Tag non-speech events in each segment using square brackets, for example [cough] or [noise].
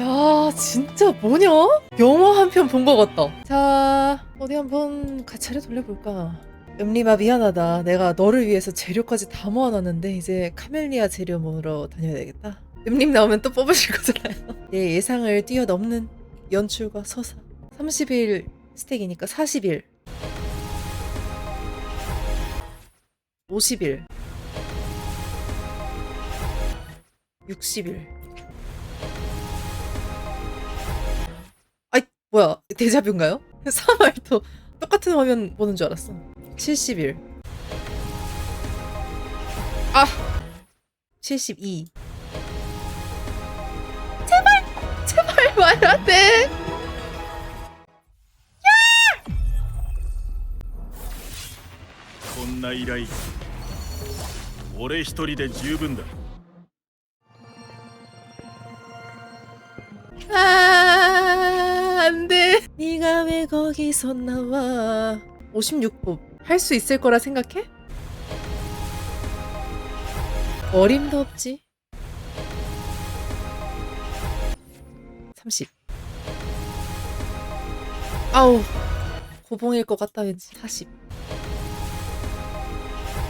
야 진짜 뭐냐? 영화 한 편 본 것 같다. 자 어디 한번 가차를 돌려볼까? 음리마 미안하다. 내가 너를 위해서 재료까지 다 모아놨는데 이제 카멜리아 재료 모으러 다녀야 되겠다. 음림 나오면 또 뽑으실 거잖아요. [laughs] 내 예상을 뛰어넘는 연출과 서사. 30일 스택이니까 40일. 50일. 60일. 뭐야. 데자뷰인가요? [laughs] 3월도 똑같은 화면 보는 줄 알았어. 70일. 아! 72. 제발! 제발 말안 돼! こんな依頼俺一人で十分だ 아, 안 돼. 네가 왜 거기서 나와? 56법. 할 수 있을 거라 생각해? 어림도 없지. 30. 아우. 고봉일 것 같다 왠지. 40.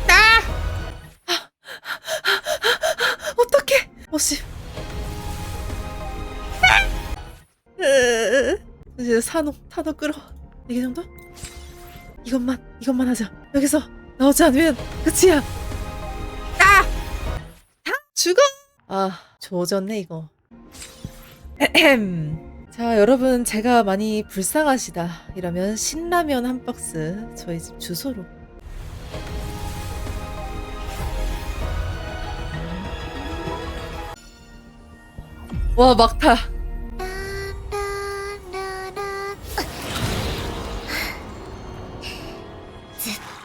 아! 어떡해. 50. 이제 산호 산호 끌어. 이게 정도? 이것만 이것만 하자. 여기서 나오지 않으면 끝이야. 아! 다 죽어! 아 조졌네 이거. 에헴. 자 여러분 제가 많이 불쌍하시다. 이러면 신라면 한 박스 저희 집 주소로. 와 막타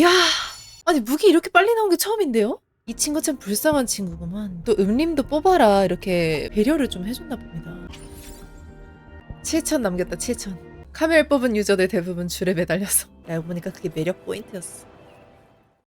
야, 아니 무기 이렇게 빨리 나온 게 처음인데요? 이 친구 참 불쌍한 친구구만. 또 음림도 뽑아라 이렇게 배려를 좀 해줬나 봅니다. 7천 남겼다 7천. 카멜 뽑은 유저들 대부분 줄에 매달렸어. 알고 [laughs] 보니까 그게 매력 포인트였어.